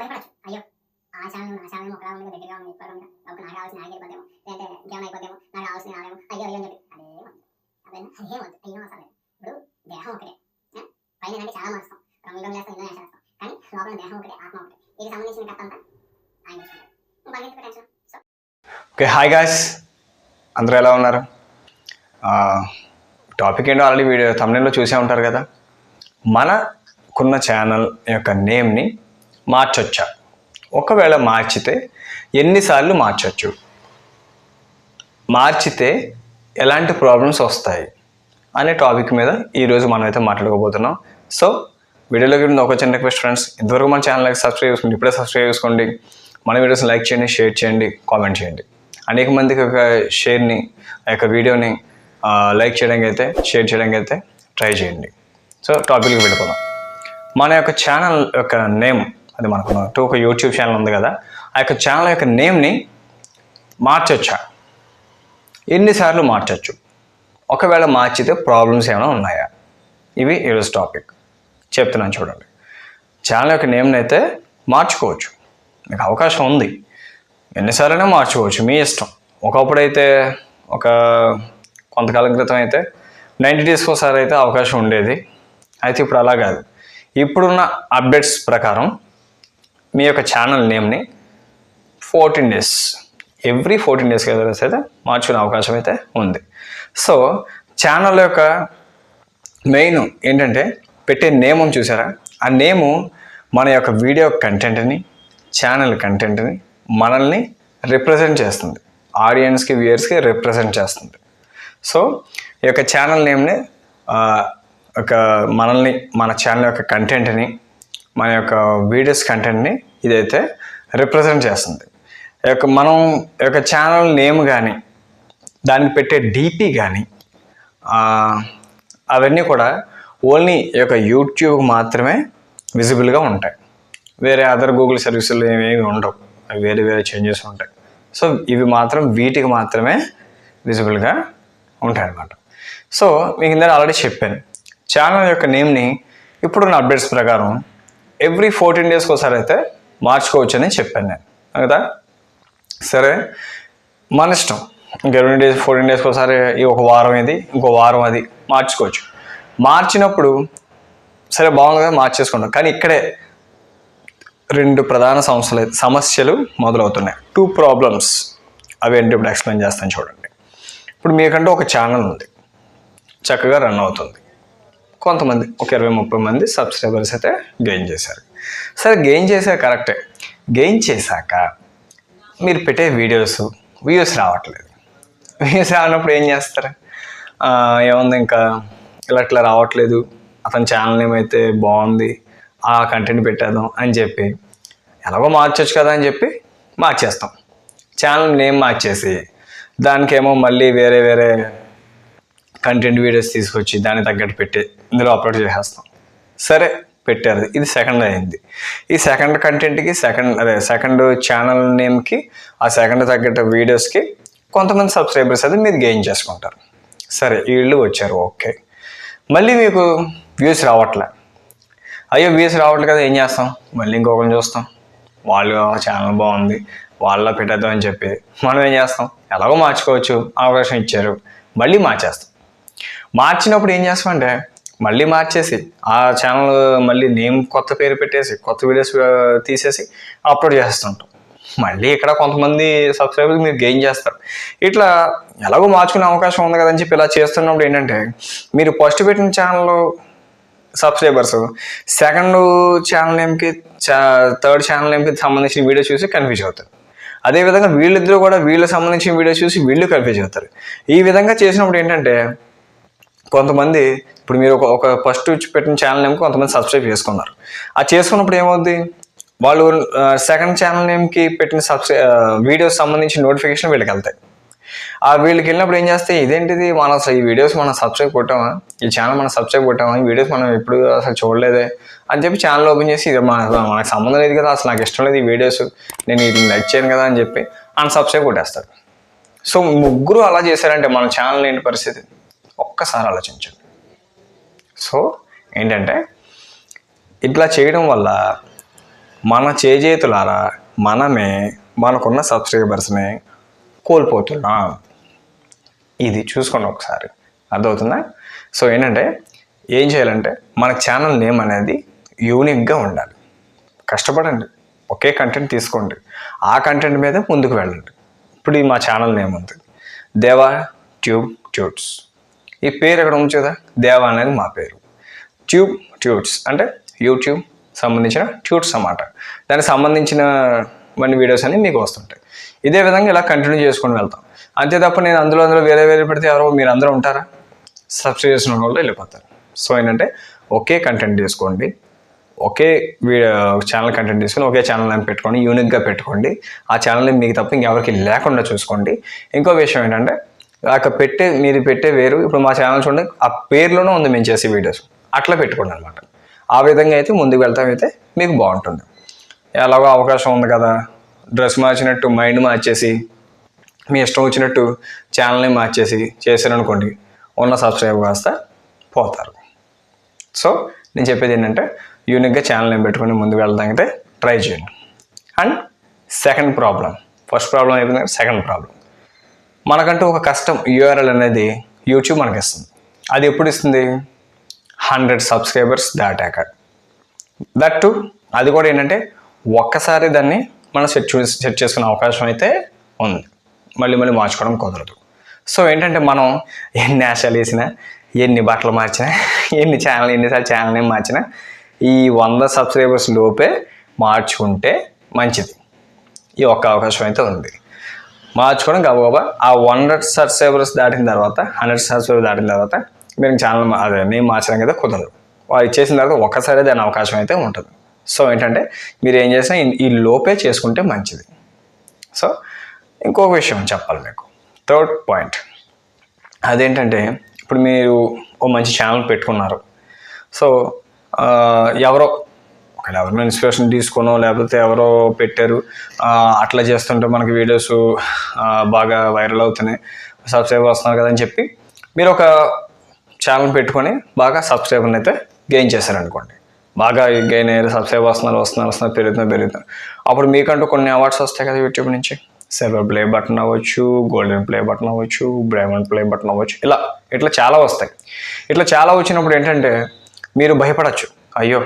భయపడచ్చు అయ్యో ఆ ఛానల్ నా ఛానల్ ఒకలా ఉంది దగ్గరగా ఉంది ఎక్కువగా ఉంది ఒక నాకు కావాల్సిన నాకు వెళ్ళిపోతేమో లేదంటే ఇంకేమైనా అయిపోతేమో నాకు కావాల్సిన రాలేమో అయ్యో అయ్యో అని చెప్పి. అదే వద్దు అదే అదే వద్దు అయ్యో అసలు ఇప్పుడు దేహం ఒకటే. పైన అంటే చాలా మారుస్తాం రంగులు వేస్తాం ఇందులో వేసేస్తాం. కానీ లోపల దేహం ఒకటే ఆత్మ ఒకటే. దీనికి సంబంధించిన కథ అంతా ఆయన టెన్షన్ ఓకే హాయ్ గాయస్ అందరూ ఎలా ఉన్నారు? టాపిక్ ఏంటో ఆల్రెడీ వీడియో తమిళంలో చూసే ఉంటారు కదా. మన మనకున్న ఛానల్ యొక్క నేమ్ని మార్చొచ్చా? ఒకవేళ మార్చితే ఎన్నిసార్లు మార్చొచ్చు? మార్చితే ఎలాంటి ప్రాబ్లమ్స్ వస్తాయి? అనే టాపిక్ మీద ఈరోజు మనం అయితే మాట్లాడుకోబోతున్నాం సో వీడియోలోకి ముందు ఒక చిన్న రిక్వెస్ట్ ఫ్రెండ్స్ ఇంతవరకు మన ఛానల్కి సబ్స్క్రైబ్ చేసుకోండి ఇప్పుడే సబ్స్క్రైబ్ చేసుకోండి. మన వీడియోస్ని లైక్ చేయండి షేర్ చేయండి కామెంట్ చేయండి. అనేక మందికి ఒక షేర్ని ఆ యొక్క వీడియోని లైక్ చేయడానికి అయితే షేర్ చేయడానికి అయితే ట్రై చేయండి. సో టాపిక్కి వెళ్ళిపోదాం. మన యొక్క ఛానల్ యొక్క నేమ్ అది మనకు టూ ఒక యూట్యూబ్ ఛానల్ ఉంది కదా ఆ యొక్క ఛానల్ యొక్క నేమ్ని మార్చొచ్చా? ఎన్నిసార్లు మార్చచ్చు? ఒకవేళ మార్చితే ప్రాబ్లమ్స్ ఏమైనా ఉన్నాయా? ఇవి ఈరోజు టాపిక్ చెప్తున్నాను చూడండి. ఛానల్ యొక్క నేమ్ని అయితే మార్చుకోవచ్చు. మీకు అవకాశం ఉంది. ఎన్నిసార్లైనా మార్చుకోవచ్చు. మీ ఇష్టం. ఒకప్పుడు అయితే ఒక కొంతకాలం క్రితం అయితే నైంటీ డేస్కి ఒకసారి అయితే అవకాశం ఉండేది. అయితే ఇప్పుడు అలా కాదు. ఇప్పుడున్న అప్డేట్స్ ప్రకారం మీ యొక్క ఛానల్ నేమ్ని ఫోర్టీన్ డేస్ ఎవ్రీ ఫోర్టీన్ డేస్కి ఎదురైతే అయితే మార్చుకునే అవకాశం అయితే ఉంది. సో ఛానల్ యొక్క మెయిన్ ఏంటంటే పెట్టే నేమ్ చూసారా? ఆ నేము మన యొక్క వీడియో కంటెంట్ని ఛానల్ కంటెంట్ని మనల్ని రిప్రజెంట్ చేస్తుంది. ఆడియన్స్కి వ్యూయర్స్కి రిప్రజెంట్ చేస్తుంది. సో ఈ యొక్క ఛానల్ నేమ్ని ఒక మనల్ని మన ఛానల్ యొక్క కంటెంట్ని మన యొక్క వీడియోస్ కంటెంట్ని ఇదైతే రిప్రజెంట్ చేస్తుంది. ఈ యొక్క మనం ఈ యొక్క ఛానల్ నేమ్ కానీ దానికి పెట్టే డీపీ కానీ అవన్నీ కూడా ఓన్లీ యొక్క యూట్యూబ్ మాత్రమే విజిబుల్గా ఉంటాయి. వేరే అదర్ గూగుల్ సర్వీసులు ఏమేమి ఉండవు. అవి వేరే వేరే చేంజెస్ ఉంటాయి. సో ఇవి మాత్రం వీటికి మాత్రమే విజిబుల్గా ఉంటాయి అన్నమాట. సో మీకు ఇందాక ఆల్రెడీ చెప్పాను. ఛానల్ యొక్క నేమ్ని ఇప్పుడున్న అప్డేట్స్ ప్రకారం ఎవ్రీ ఫోర్టీన్ డేస్కి ఒకసారి అయితే మార్చుకోవచ్చు అని చెప్పాను నేను. కదా? సరే మన ఇష్టం. ఇంకా రెండు డేస్ ఫోర్టీన్ డేస్కి ఒకసారి ఈ ఒక వారం ఇది ఇంకో వారం అది మార్చుకోవచ్చు. మార్చినప్పుడు సరే బాగుంది కదా మార్చేసుకుంటాం. కానీ ఇక్కడే రెండు ప్రధాన సమస్యలు సమస్యలు మొదలవుతున్నాయి. టూ ప్రాబ్లమ్స్ అవి ఏంటి ఇప్పుడు ఎక్స్ప్లెయిన్ చేస్తాను చూడండి. ఇప్పుడు మీకంటే ఒక ఛానల్ ఉంది. చక్కగా రన్ అవుతుంది. కొంతమంది ఒక ఇరవై ముప్పై మంది సబ్స్క్రైబర్స్ అయితే గెయిన్ చేశారు. సరే గెయిన్ చేశారు కరెక్టే గెయిన్ చేశాక మీరు పెట్టే వీడియోస్ వ్యూస్ రావట్లేదు. వ్యూస్ రానప్పుడు ఏం చేస్తారు? ఏముంది ఇంకా? ఇలా ఇట్లా రావట్లేదు. అతని ఛానల్ నేమ్ అయితే బాగుంది ఆ కంటెంట్ పెట్టేద్దాం అని చెప్పి ఎలాగో మార్చొచ్చు కదా అని చెప్పి మార్చేస్తాం. ఛానల్ నేమ్ మార్చేసి దానికేమో మళ్ళీ వేరే వేరే కంటెంట్ వీడియోస్ తీసుకొచ్చి దానికి తగ్గట్టు పెట్టి ఇందులో అప్లోడ్ చేసేస్తాం. సరే పెట్టారు. ఇది సెకండ్ అయింది. ఈ సెకండ్ కంటెంట్కి సెకండ్ అదే సెకండ్ ఛానల్ నేమ్కి ఆ సెకండ్ తగ్గట్టు వీడియోస్కి కొంతమంది సబ్స్క్రైబర్స్ అది మీరు గెయిన్ చేసుకుంటారు. సరే వీళ్ళు వచ్చారు. ఓకే. మళ్ళీ మీకు వ్యూస్ రావట్లే. అయ్యో వ్యూస్ రావట్లేదు కదా ఏం చేస్తాం? మళ్ళీ ఇంకొకరిని చూస్తాం. వాళ్ళు ఛానల్ బాగుంది. వాళ్ళ పెట్టేద్దాం అని చెప్పి మనం ఏం చేస్తాం? ఎలాగో మార్చుకోవచ్చు. అవకాశం ఇచ్చారు. మళ్ళీ మార్చేస్తాం. మార్చినప్పుడు ఏం చేస్తామంటే మళ్ళీ మార్చేసి ఆ ఛానల్ మళ్ళీ నేమ్ కొత్త పేరు పెట్టేసి కొత్త వీడియోస్ తీసేసి అప్లోడ్ చేస్తుంటాం. మళ్ళీ ఇక్కడ కొంతమంది సబ్స్క్రైబర్స్ మీరు గెయిన్ చేస్తారు. ఇట్లా ఎలాగో మార్చుకునే అవకాశం ఉంది కదని చెప్పి ఇలా చేస్తున్నప్పుడు ఏంటంటే మీరు ఫస్ట్ పెట్టిన ఛానల్ సబ్స్క్రైబర్స్ సెకండ్ ఛానల్ నేమ్కి థర్డ్ ఛానల్ నేమ్కి సంబంధించిన వీడియో చూసి కన్ఫ్యూజ్ అవుతారు. అదేవిధంగా వీళ్ళిద్దరూ కూడా వీళ్ళకి సంబంధించిన వీడియో చూసి వీళ్ళు కన్ఫ్యూజ్ అవుతారు. ఈ విధంగా చేసినప్పుడు ఏంటంటే కొంతమంది ఇప్పుడు మీరు ఒక ఒక ఫస్ట్ పెట్టిన ఛానల్ నేమ్కి కొంతమంది సబ్స్క్రైబ్ చేసుకున్నారు. ఆ చేసుకున్నప్పుడు ఏమవుద్ది? వాళ్ళు సెకండ్ ఛానల్ నేమ్కి పెట్టిన సబ్స్క్రై వీడియోస్ సంబంధించిన నోటిఫికేషన్ వీళ్ళకి వెళ్తాయి. ఆ వీళ్ళకి వెళ్ళినప్పుడు ఏం చేస్తే ఇదేంటిది? మన అసలు ఈ వీడియోస్ మనం సబ్స్క్రైబ్ కొట్టామా? ఈ ఛానల్ మనం సబ్స్క్రైబ్ కొట్టామా? ఈ వీడియోస్ మనం ఎప్పుడు అసలు చూడలేదే? అని చెప్పి ఛానల్ ఓపెన్ చేసి ఇది మన మనకు సంబంధం లేదు కదా అసలు నాకు ఇష్టం లేదు ఈ వీడియోస్ నేను వీటిని లైక్ చేయను కదా అని చెప్పి అన్సబ్స్క్రైబ్ కొట్టేస్తారు. సో ముగ్గురు అలా చేశారంటే మన ఛానల్ ఏంటి పరిస్థితి? ఒక్కసారి ఆలోచించండి. సో ఏంటంటే ఇట్లా చేయడం వల్ల మన చేజేతులారా మనమే మనకున్న సబ్స్క్రైబర్స్ని కోల్పోతున్నాం. ఇది చూసుకోండి ఒకసారి. అర్థమవుతుందా? సో ఏంటంటే ఏం చేయాలంటే మన ఛానల్ నేమ్ అనేది యూనిక్గా ఉండాలి. కష్టపడండి. ఒకే కంటెంట్ తీసుకోండి. ఆ కంటెంట్ మీద ముందుకు వెళ్ళండి. ఇప్పుడు ఈ మా ఛానల్ నేమ్ ఉంది. దేవా ట్యూబ్ ట్యూట్స్ ఈ పేరు ఎక్కడ ఉంది కదా దేవా అనేది మా పేరు. ట్యూబ్ ట్యూట్స్ అంటే యూట్యూబ్ సంబంధించిన ట్యూట్స్ అన్నమాట. దానికి సంబంధించిన మన వీడియోస్ అన్ని మీకు వస్తుంటాయి. ఇదే విధంగా ఇలా కంటిన్యూ చేసుకొని వెళ్తాం. అంతే తప్ప నేను అందులో అందులో వేరే వేరే పెడితే ఎవరో మీరు అందరూ ఉంటారా? సబ్స్క్రైబ్ చేసిన వాళ్ళు వెళ్ళిపోతారు. సో ఏంటంటే ఒకే కంటెంట్ తీసుకోండి. ఒకే వీడియో ఛానల్ కంటెంట్ తీసుకొని ఒకే ఛానల్ నేమ్ పెట్టుకోండి యూనిక్గా పెట్టుకోండి. ఆ ఛానల్ని మీకు తప్ప ఇంకెవరికి లేకుండా చూసుకోండి. ఇంకో విషయం ఏంటంటే అక్కడ పెట్టే మీరు పెట్టే వేరు ఇప్పుడు మా ఛానల్ చూడండి ఆ పేరులోనే ఉంది మేము చేసే వీడియోస్ అట్లా పెట్టుకోండి అనమాట. ఆ విధంగా అయితే ముందుకు వెళ్తాం అయితే మీకు బాగుంటుంది. ఎలాగో అవకాశం ఉంది కదా. డ్రెస్ మార్చినట్టు మైండ్ మార్చేసి మీ ఇష్టం వచ్చినట్టు ఛానల్ని మార్చేసి చేశారనుకోండి ఉన్న సబ్స్క్రైబ్ కాస్త పోతారు. సో నేను చెప్పేది ఏంటంటే యూనిక్గా ఛానల్ని పెట్టుకుని పెట్టుకొని ముందుకు వెళ్ళడానికి ట్రై చేయండి. And second problem first problem అయిపోయింది సెకండ్ ప్రాబ్లం మనకంటూ ఒక కష్టం యూఆర్ఎల్ అనేది యూట్యూబ్ మనకి ఇస్తుంది అది ఎప్పుడు ఇస్తుంది? హండ్రెడ్ సబ్స్క్రైబర్స్ దాటాక. దట్ టు అది కూడా ఏంటంటే ఒక్కసారి దాన్ని మనం సెట్ చూ సెట్ చేసుకునే అవకాశం అయితే ఉంది. మళ్ళీ మళ్ళీ మార్చుకోవడం కుదరదు. సో ఏంటంటే మనం ఎన్ని ఆశలు వేసినా ఎన్ని బట్టలు మార్చినా ఎన్ని ఛానల్ ఎన్నిసార్లు ఛానల్ ఏం మార్చినా ఈ వంద సబ్స్క్రైబర్స్ లోపే మార్చుకుంటే మంచిది. ఈ ఒక్క అవకాశం అయితే ఉంది. మార్చుకోవడం గబగబా ఆ హండ్రెడ్ సబ్స్క్రైబర్స్ దాటిన తర్వాత హండ్రెడ్ సబ్స్క్రైబర్స్ దాటిన తర్వాత మీరు ఛానల్ అదే మేము మార్చడానికి అయితే కుదరదు. వాళ్ళు ఇచ్చేసిన తర్వాత ఒక్కసారి దాని అవకాశం అయితే ఉంటుంది. సో ఏంటంటే మీరు ఏం చేసినా ఈ- లోపే చేసుకుంటే మంచిది. సో ఇంకొక విషయం చెప్పాలి మీకు. Third point. అదేంటంటే ఇప్పుడు మీరు ఓ మంచి ఛానల్ పెట్టుకున్నారు. సో ఎవరో ఒకవేళ ఎవరినో ఇన్స్పిరేషన్ తీసుకోనో లేకపోతే ఎవరో పెట్టారు అట్లా చేస్తుంటే మనకి వీడియోస్ బాగా వైరల్ అవుతున్నాయి. సబ్స్క్రైబర్ వస్తున్నారు కదా అని చెప్పి మీరు ఒక ఛానల్ పెట్టుకొని బాగా సబ్స్క్రైబర్ని అయితే గెయిన్ చేశారనుకోండి. బాగా గెయిన్ అయ్యారు సబ్స్క్రైబ్ వస్తున్నారు వస్తున్నారు వస్తున్నారు పెరుగుతున్నారు పెరుగుతున్నారు. అప్పుడు మీకంటూ కొన్ని అవార్డ్స్ వస్తాయి కదా యూట్యూబ్ నుంచి. సిల్వర్ ప్లే బటన్ అవ్వచ్చు గోల్డెన్ ప్లే బటన్ అవ్వచ్చు డైమండ్ ప్లే బటన్ అవ్వచ్చు ఇలా ఇట్లా చాలా వస్తాయి. ఇట్లా చాలా వచ్చినప్పుడు ఏంటంటే మీరు భయపడచ్చు. అయ్యో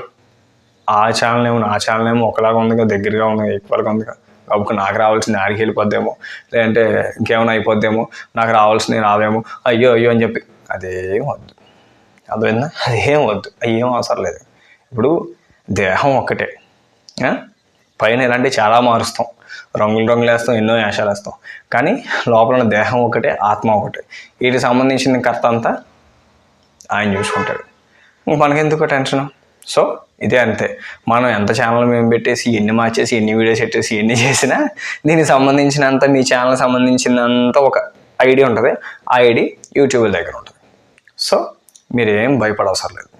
ఆ ఛానల్ ఏమో నా ఛానల్ ఏమో ఒకలాగా ఉంది కదా దగ్గరగా ఉంది ఈక్వల్గా ఉంది కదా. కాబట్టి నాకు రావాల్సింది ఆడికి వెళ్ళిపోద్దేమో లేదంటే ఇంకేమైనా అయిపోద్దేమో నాకు రావాల్సింది రావేమో అయ్యో అయ్యో అని చెప్పి. అదేం వద్దు. అర్థమైందా? అదేం వద్దు. అయ్యేం అవసరం లేదు. ఇప్పుడు దేహం ఒక్కటే. పైన ఇలాంటివి చాలా మారుస్తాం. రంగులు రంగులు వేస్తాం ఎన్నో యాశాలు వేస్తాం. కానీ లోపల ఉన్న దేహం ఒకటే ఆత్మ ఒకటే వీటికి సంబంధించిన కర్త అంతా ఆయన చూసుకుంటాడు. మనకెందుకు టెన్షన్? సో ఇదే అంతే. మనం ఎంత ఛానల్ మేము పెట్టేసి ఎన్ని మార్చేసి ఎన్ని వీడియోస్ పెట్టేసి ఎన్ని చేసినా దీనికి సంబంధించినంత మీ ఛానల్ సంబంధించినంత ఒక ఐడి ఉంటుంది. ఆ ఐడి యూట్యూబ్ దగ్గర ఉంటుంది. సో మీరు ఏం భయపడవసరం లేదు.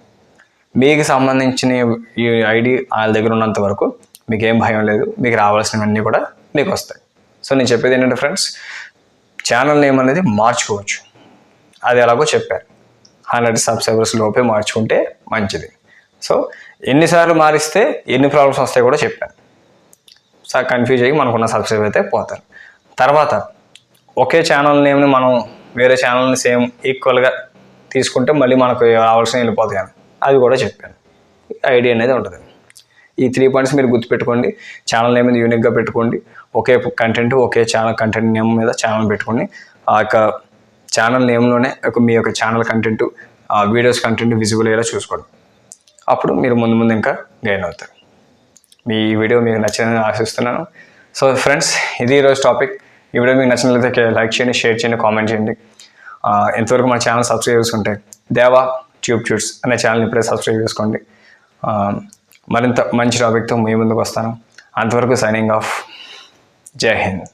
మీకు సంబంధించిన ఈ ఐడి వాళ్ళ దగ్గర ఉన్నంత వరకు మీకు ఏం భయం లేదు. మీకు రావాల్సినవన్నీ కూడా మీకు వస్తాయి. సో నేను చెప్పేది ఏంటంటే ఫ్రెండ్స్ ఛానల్ నేమ్ అనేది మార్చుకోవచ్చు. అది ఎలాగో చెప్పారు. హండ్రెడ్ సబ్స్క్రైబర్స్ లోపే మార్చుకుంటే మంచిది. సో ఎన్నిసార్లు మారిస్తే ఎన్ని ప్రాబ్లమ్స్ వస్తాయి కూడా చెప్పాను. సో కన్ఫ్యూజ్ అయ్యి మనకున్న సబ్స్క్రైబ్ అయితే పోతారు. తర్వాత ఒకే ఛానల్ నేమ్ని మనం వేరే ఛానల్ని సేమ్ ఈక్వల్గా తీసుకుంటే మళ్ళీ మనకు రావాల్సిన వెళ్ళిపోతాయి అని అది కూడా చెప్పాను. ఐడియా అనేది ఉంటుంది. ఈ త్రీ పాయింట్స్ మీరు గుర్తుపెట్టుకోండి. ఛానల్ నేమ్ మీద యూనిక్గా పెట్టుకోండి. ఒకే కంటెంట్ ఒకే ఛానల్ కంటెంట్ నేమ్ మీద ఛానల్ పెట్టుకోండి. ఆ యొక్క ఛానల్ నేమ్లోనే ఒక మీ యొక్క ఛానల్ కంటెంట్ ఆ వీడియోస్ కంటెంట్ విజిబుల్ అయ్యేలా చూసుకోండి. అప్పుడు మీరు ముందు ముందు ఇంకా గెయిన్ అవుతారు. మీ ఈ వీడియో మీకు నచ్చిందని ఆశిస్తున్నాను. సో ఫ్రెండ్స్ ఇది ఈరోజు టాపిక్ ఈ వీడియో మీకు నచ్చినట్లయితే లైక్ చేయండి షేర్ చేయండి కామెంట్ చేయండి. ఎంతవరకు మా మన ఛానల్ సబ్స్క్రైబ్ చేసుకుంటే దేవా ట్యూబ్ ట్యూట్స్ అనే ఛానల్ ఇప్పుడే సబ్స్క్రైబ్ చేసుకోండి. మరింత మంచి టాపిక్తో మీ ముందుకు వస్తాను. అంతవరకు సైనింగ్ ఆఫ్ జై హింద్.